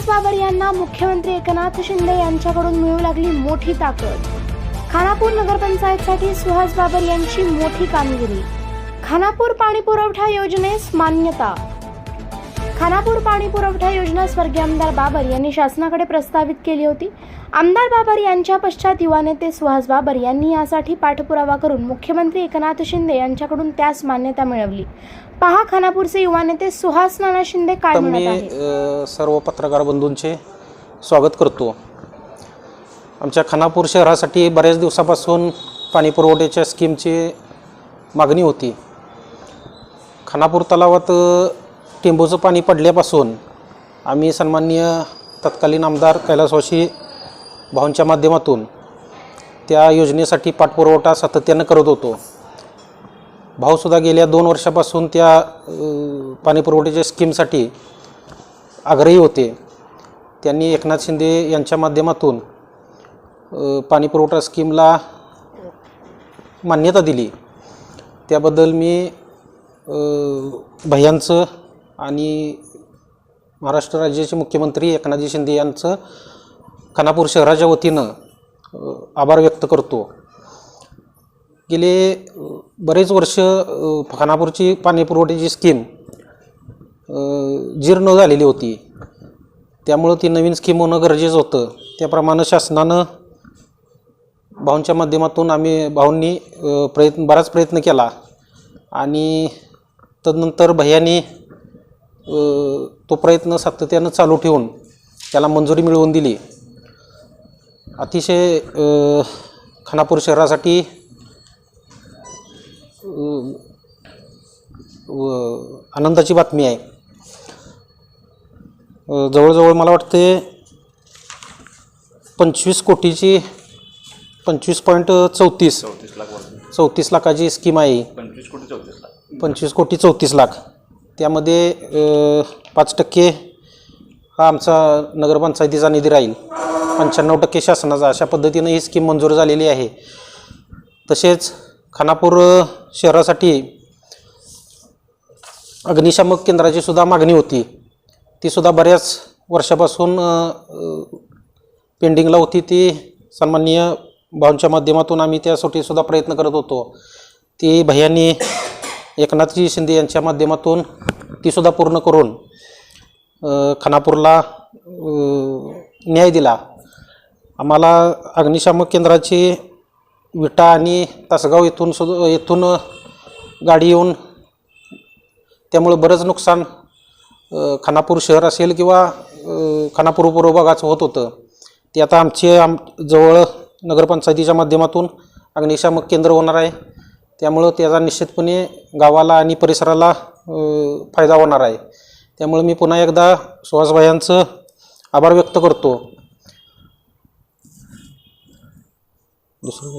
सुहास बाबर यांना मुख्यमंत्री एकनाथ शिंदे यांच्याकडून मिळू लागली मोठी ताकद. खानापूर नगरपंचायतसाठी सुहास बाबर यांची मोठी कामगिरी. खानापूर पाणी पुरवठा योजनेस मान्यता. खानापूर पाणी पुरवठा योजना स्वर्गीय आमदार बाबर यांनी शासनाकडे प्रस्तावित केली होती. आमदार बाबर यांच्या पश्चात युवा नेते सुहास बाबर यांनी यासाठी पाठपुरावा करून मुख्यमंत्री एकनाथ शिंदे यांच्याकडून त्यास मान्यता मिळवली. पहा खानापूरचे युवा नेते सुहास नाना शिंदे काय मी म्हणत आहेत? अ, सर्व पत्रकार बंधूंचे स्वागत करतो. आमच्या खानापूर शहरासाठी बऱ्याच दिवसापासून पाणी पुरवठ्याच्या स्कीमची मागणी होती. खानापूर तलावात टेंबूचं पाणी पडल्यापासून आम्ही सन्माननीय तत्कालीन आमदार कैलासवाशी भाऊंच्या माध्यमातून त्या योजनेसाठी पाठपुरवठा सातत्यानं करत होतो. भाऊसुद्धा गेल्या दोन वर्षापासून त्या पाणीपुरवठ्याच्या स्कीमसाठी आग्रही होते. त्यांनी एकनाथ शिंदे यांच्या माध्यमातून पाणीपुरवठा स्कीमला मान्यता दिली. त्याबद्दल मी भैयांचं आणि महाराष्ट्र राज्याचे मुख्यमंत्री एकनाथजी शिंदे यांचं खानापूर शहराच्या वतीनं आभार व्यक्त करतो. गेले बरेच वर्ष खानापूरची पाणी पुरवठ्याची स्कीम जीर्ण झालेली होती. त्यामुळं ती नवीन स्कीम होणं गरजेचं होतं. त्याप्रमाणे शासनानं भाऊंच्या माध्यमातून आम्ही भाऊंनी प्रयत्न बराच प्रयत्न केला. आणि तदनंतर भैयानी तो प्रयत्न सातत्यानं चालू ठेवून त्याला मंजुरी मिळवून दिली. अतिशय खानापूर शहरासाठी आनंदाची बातमी आहे. जवळजवळ मला वाटते पंचवीस कोटीची पंचवीस पॉईंट चौतीस चौतीस लाख वर्ष चौतीस लाखाची स्कीम आहे. पंचवीस कोटी चौतीस लाख. पंचवीस कोटी चौतीस लाख. त्यामध्ये पाच टक्के हा आमचा नगरपंचायतीचा निधी राहील. पंच्याण्णव टक्के शासनाचा. अशा पद्धतीनं ही स्कीम मंजूर झालेली आहे. तसेच खानापूर शहरासाठी अग्निशामक केंद्राची सुद्धा मागणी होती. ती सुद्धा बऱ्याच वर्षापासून पेंडिंगला होती. ती सन्माननीय भाऊंच्या माध्यमातून आम्ही त्यासाठी सुद्धा प्रयत्न करत होतो. ती भैयांनी एकनाथजी शिंदे यांच्या माध्यमातून तीसुद्धा पूर्ण करून खानापूरला न्याय दिला. आम्हाला अग्निशामक केंद्राची विटा आणि तासगाव येथून सुद्धा येथून गाडी येऊन त्यामुळं बरंच नुकसान खानापूर शहर असेल किंवा खानापूर पूर्व भागाचं होत होतं. ते आता आमचे आम जवळ नगरपंचायतीच्या माध्यमातून अग्निशामक केंद्र होणार आहे. त्यामुळं त्याचा निश्चितपणे गावाला आणि परिसराला फायदा होणार आहे. त्यामुळे मी पुन्हा एकदा सुहासभायांचं आभार व्यक्त करतो. दुसरं